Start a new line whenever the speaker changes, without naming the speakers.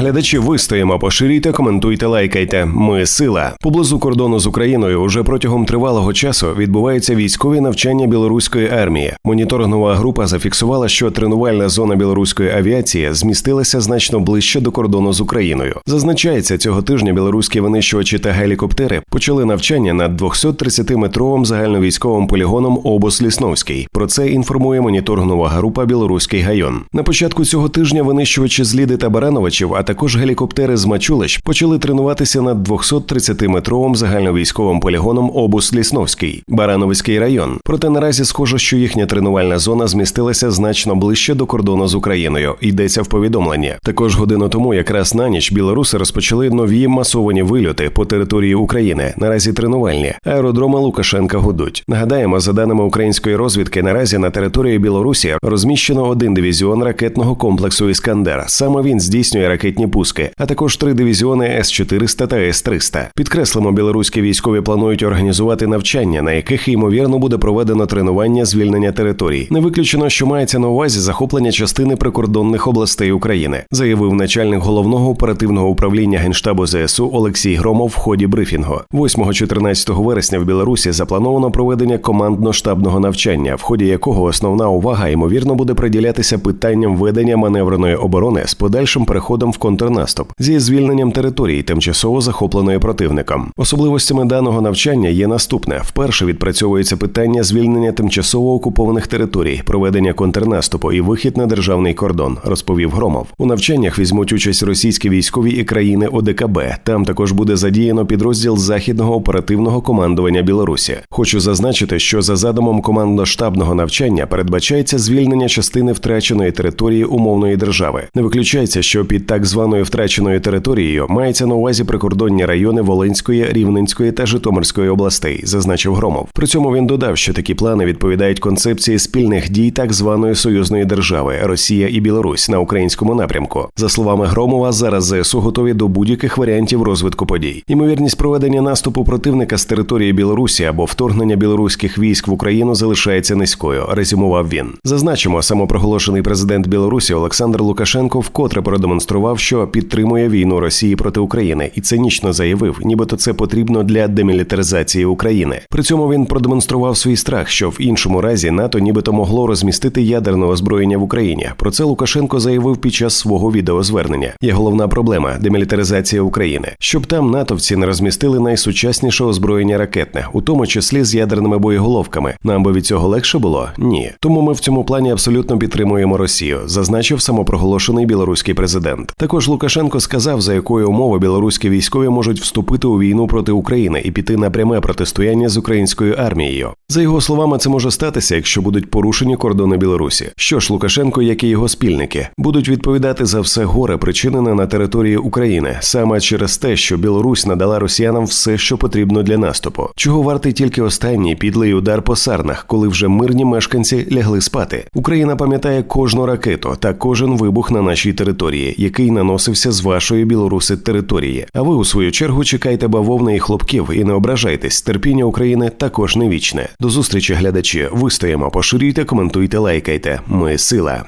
Глядачі вистоїмо, поширюйте, коментуйте, лайкайте. Ми сила. Поблизу кордону з Україною уже протягом тривалого часу відбуваються військові навчання білоруської армії. Моніторингова група зафіксувала, що тренувальна зона білоруської авіації змістилася значно ближче до кордону з Україною. Зазначається, цього тижня білоруські винищувачі та гелікоптери почали навчання над 230-метровим загальновійськовим полігоном Обус Лісновський. Про це інформує моніторингова група Білоруський гайон. На початку цього тижня винищувачі з Ліди та Барановичів, а також гелікоптери з Мачулищ почали тренуватися над 230-метровим загальновійськовим полігоном Обус Лісновський, Барановицький район. Проте наразі схоже, що їхня тренувальна зона змістилася значно ближче до кордону з Україною. Йдеться в повідомленні. Також годину тому, якраз на ніч, білоруси розпочали нові масовані вильоти по території України. Наразі тренувальні аеродроми Лукашенка гудуть. Нагадаємо, за даними української розвідки, наразі на території Білорусі розміщено один дивізіон ракетного комплексу Іскандер. Саме він здійснює ракетні пуски, а також три дивізіони С-400 та С-300. Підкреслимо, білоруські військові планують організувати навчання, на яких ймовірно буде проведено тренування звільнення територій. Не виключено, що мається на увазі захоплення частини прикордонних областей України, заявив начальник головного оперативного управління генштабу ЗСУ Олексій Громов в ході брифінгу. 8-14 вересня в Білорусі заплановано проведення командно-штабного навчання, в ході якого основна увага ймовірно буде приділятися питанням ведення маневреної оборони з подальшим переходом в контрнаступ зі звільненням території, тимчасово захопленої противником. Особливостями даного навчання є наступне: вперше відпрацьовується питання звільнення тимчасово окупованих територій, проведення контрнаступу і вихід на державний кордон, розповів Громов. У навчаннях візьмуть участь російські військові і країни ОДКБ. Там також буде задіяно підрозділ західного оперативного командування Білорусі. Хочу зазначити, що за задумом командно-штабного навчання передбачається звільнення частини втраченої території умовної держави. Не виключається, що під так званою втраченою територією мається на увазі прикордонні райони Волинської, Рівненської та Житомирської областей, зазначив Громов. При цьому він додав, що такі плани відповідають концепції спільних дій так званої союзної держави Росія і Білорусь на українському напрямку. За словами Громова, зараз ЗСУ готові до будь-яких варіантів розвитку подій. Ймовірність проведення наступу противника з території Білорусі або вторгнення білоруських військ в Україну залишається низькою. Резюмував він. Зазначимо, самопроголошений президент Білорусі Олександр Лукашенко вкотре продемонстрував, що підтримує війну Росії проти України, і цинічно заявив, нібито це потрібно для демілітаризації України. При цьому він продемонстрував свій страх, що в іншому разі НАТО нібито могло розмістити ядерне озброєння в Україні. Про це Лукашенко заявив під час свого відеозвернення. Є головна проблема демілітаризація України, щоб там натовці не розмістили найсучасніше озброєння ракетне, у тому числі з ядерними боєголовками. Нам би від цього легше було? Ні. Тому ми в цьому плані абсолютно підтримуємо Росію, зазначив самопроголошений білоруський президент. Також Лукашенко сказав, за якої умови білоруські військові можуть вступити у війну проти України і піти на пряме протистояння з українською армією. За його словами, це може статися, якщо будуть порушені кордони Білорусі. Що ж, Лукашенко, як і його спільники, будуть відповідати за все горе, причинене на території України, саме через те, що Білорусь надала росіянам все, що потрібно для наступу. Чого вартий тільки останній підлий удар по сарнах, коли вже мирні мешканці лягли спати. Україна пам'ятає кожну ракету та кожен вибух на нашій території, який наносився з вашої білоруси території. А ви у свою чергу чекайте бавовни і хлопків і не ображайтесь. Терпіння України також не вічне. До зустрічі, глядачі. Вистоїмо, поширюйте, коментуйте, лайкайте. Ми сила.